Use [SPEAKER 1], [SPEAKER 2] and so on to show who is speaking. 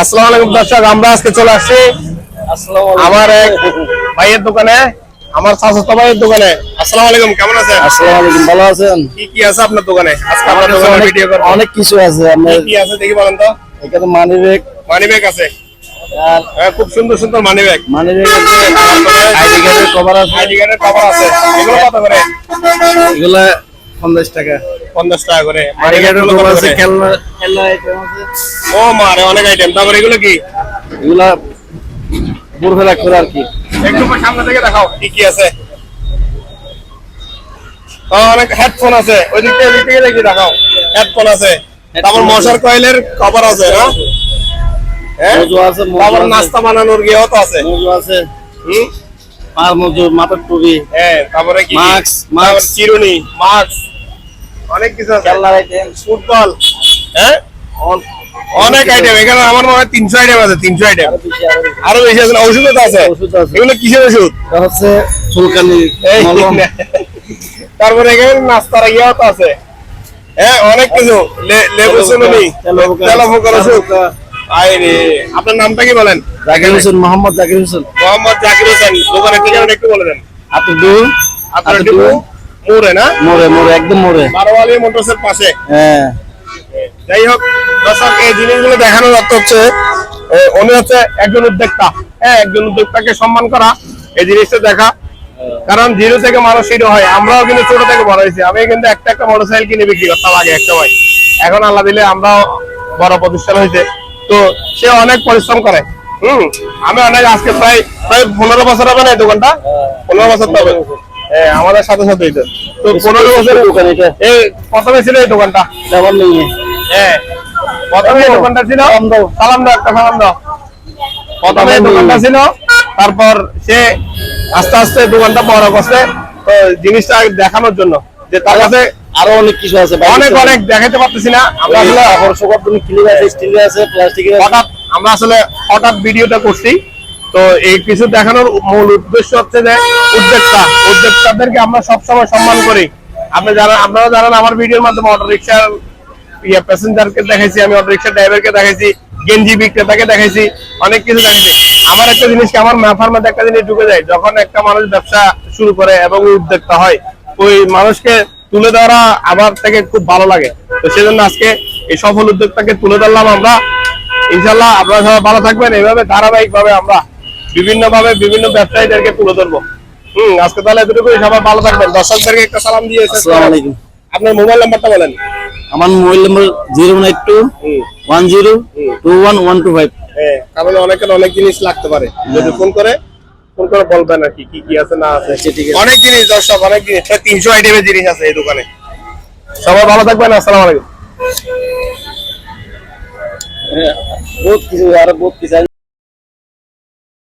[SPEAKER 1] আসসালামু আলাইকুম দর্শক আমরা আজকে চলে আসছি আমার এক ভাইয়ের দোকানে আমার চাচাতো ভাইয়ের দোকানে। আসসালামু আলাইকুম কেমন আছেন?
[SPEAKER 2] আসসালামু আলাইকুম ভালো আছেন?
[SPEAKER 1] কি কি আছে আপনার দোকানে? আজকে আপনার দোকানে ভিডিও করব।
[SPEAKER 2] অনেক কিছু আছে আপনার
[SPEAKER 1] কি আছে দেখি বলেন তো।
[SPEAKER 2] এখানে মানি ব্যাগ
[SPEAKER 1] মানি ব্যাগ আছে।
[SPEAKER 2] আর
[SPEAKER 1] খুব সুন্দর সুন্দর মানি ব্যাগ
[SPEAKER 2] মানি ব্যাগ আছে। আইডি কার্ডের কভার আছে।
[SPEAKER 1] আইডি কার্ডের কভার আছে। এগুলো কত করে?
[SPEAKER 2] এগুলা পঞ্চাশ টাকা।
[SPEAKER 1] পঞ্চাশ টাকা করে। মানি
[SPEAKER 2] আছে খেলনা খেলনা আইটেম আছে।
[SPEAKER 1] ও মারে অনেক আইটেম তারপর এগুলো কি?
[SPEAKER 2] এগুলা বুরফেলা করে আর কি।
[SPEAKER 1] একটু সামনে থেকে দেখাও কি কি আছে? অনেক হেডফোন আছে। ওই দিক থেকে ওই দিক দেখি দেখাও। হেডফোন আছে। তারপর। মশার কয়েলের কভার আছে না? হ্যাঁ
[SPEAKER 2] মজু আছে
[SPEAKER 1] তারপর নাস্তা বানানোর গিয়েও তো আছে।
[SPEAKER 2] মজু আছে।
[SPEAKER 1] হুম?
[SPEAKER 2] পার মজু মাথার টুপি
[SPEAKER 1] হ্যাঁ তারপরে কি?
[SPEAKER 2] Mask,
[SPEAKER 1] তারপর চিরুনি মাস্ক। অনেক কিছু আছে।
[SPEAKER 2] খেলনার আইটেম
[SPEAKER 1] ফুটবল। হ্যাঁ? অনেক আইটেম এখানে আমার মনে হয় তিনশো আইটেম আছে তিনশো আইটেম আরও বেশি আছে? ওষুধও তো আছে। এগুলো কিসের ওষুধ
[SPEAKER 2] হচ্ছে চুলকানি
[SPEAKER 1] তারপরে এখানে নাস্তার ইয়েও তো আছে। হ্যাঁ অনেক কিছু। লেবু চুনুনি তেলাপোকার ওষুধ আপনার নামটা কি বলেন?
[SPEAKER 2] জাকির হোসেন মোহাম্মদ জাকির হোসেন।
[SPEAKER 1] মোহাম্মদ জাকির হোসেন। দোকানের ঠিকানাটা একটু বলে দেন।
[SPEAKER 2] আপনি
[SPEAKER 1] আপনার
[SPEAKER 2] আপনি
[SPEAKER 1] মোড়ে না?
[SPEAKER 2] মোড়ে মোড়ে একদম মোড়ে।
[SPEAKER 1] বারোয়ালি মোটরসের পাশে।
[SPEAKER 2] হ্যাঁ।
[SPEAKER 1] যাই হোক দর্শক এই জিনিসগুলো দেখানোর অর্থ হচ্ছে উনি হচ্ছে একজন উদ্যোক্তা। হ্যাঁ একজন উদ্যোক্তাকে সম্মান করা এই জিনিসটা দেখা। কারণ জিরো থেকে মানুষ হিরো হয় আমরাও কিন্তু ছোট থেকে বড় হয়েছি। আমি কিন্তু একটা একটা মোটরসাইকেল কিনে বিক্রি করতাম আগে এক সময়। এখন আল্লাহ দিলে আমরাও বড় প্রতিষ্ঠান হয়েছে। তো সে অনেক পরিশ্রম করে। হম? আমি অনেক আজকে প্রায় প্রায় পনেরো বছর হবে না এই দোকানটা? পনেরো বছর হবে। হ্যাঁ, আমাদের সাথে সাথে তো। তো পনেরো বছরের
[SPEAKER 2] দোকান এটা?
[SPEAKER 1] এই প্রথমে ছিল এই দোকানটা। হ্যাঁ প্রথমে এই দোকানটা ছিল। সালাম দাও। একটা সালাম দাও। প্রথমে এই দোকানটা ছিল। তারপর সে আস্তে আস্তে দোকানটা বড় করছে। জিনিসটা দেখানোর জন্য। যে তার কাছে
[SPEAKER 2] আরও অনেক কিছু আছে
[SPEAKER 1] অনেক অনেক দেখাতে পারতেছি না। আমরা আসলে
[SPEAKER 2] আকর্ষক তুমি আছে স্টিল আছে। প্লাস্টিকের
[SPEAKER 1] হঠাৎ আমরা আসলে হঠাৎ ভিডিওটা করছি। তো এই কিছু দেখানোর মূল উদ্দেশ্য হচ্ছে যে উদ্যোক্তা। উদ্যোক্তাদেরকে আমরা সবসময় সম্মান করি। আপনি জানেন আপনারা জানেন আমার ভিডিওর মাধ্যমে অটো রিক্সার ইয়ে প্যাসেঞ্জারকে দেখাইছি আমি অটো রিক্সা ড্রাইভারকে দেখাইছি গেঞ্জি বিক্রেতাকে দেখাইছি অনেক কিছু দেখাইছি। আমার একটা জিনিস আমার মাথার মধ্যে একটা জিনিস ঢুকে যায় যখন একটা মানুষ ব্যবসা শুরু করে এবং উদ্যোক্তা হয় ওই মানুষকে তুলে ধরা আমার থেকে খুব ভালো লাগে। তো সেজন্য আজকে এই সফল উদ্যোক্তাকে তুলে ধরলাম আমরা। ইনশাল্লাহ আপনারা সবাই ভালো থাকবেন। এইভাবে ধারাবাহিক ভাবে আমরা বিভিন্ন ভাবে বিভিন্ন ব্যবসায়ীদেরকে তুলে ধরবো। হম আজকে তাহলে এতটুকুই। সবাই ভালো থাকবেন। দর্শকদেরকে একটা সালাম দিয়ে আপনার মোবাইল নাম্বারটা বলেন।
[SPEAKER 2] আমার mobile number zero nine two one zero two one one two five.
[SPEAKER 1] হ্যাঁ কারণ অনেকের অনেক জিনিস লাগতে পারে। যদি ফোন করে ফোন করে বলবেন আর কি কি কি আছে না আছে
[SPEAKER 2] আচ্ছা, আছে।
[SPEAKER 1] অনেক জিনিস দর্শক অনেক জিনিস প্রায় তিনশো আইটেমের জিনিস আছে এই দোকানে সবাই ভালো থাকবেন আসসালামু আলাইকুম
[SPEAKER 2] বহুত কিছু আর বহুত কিছু।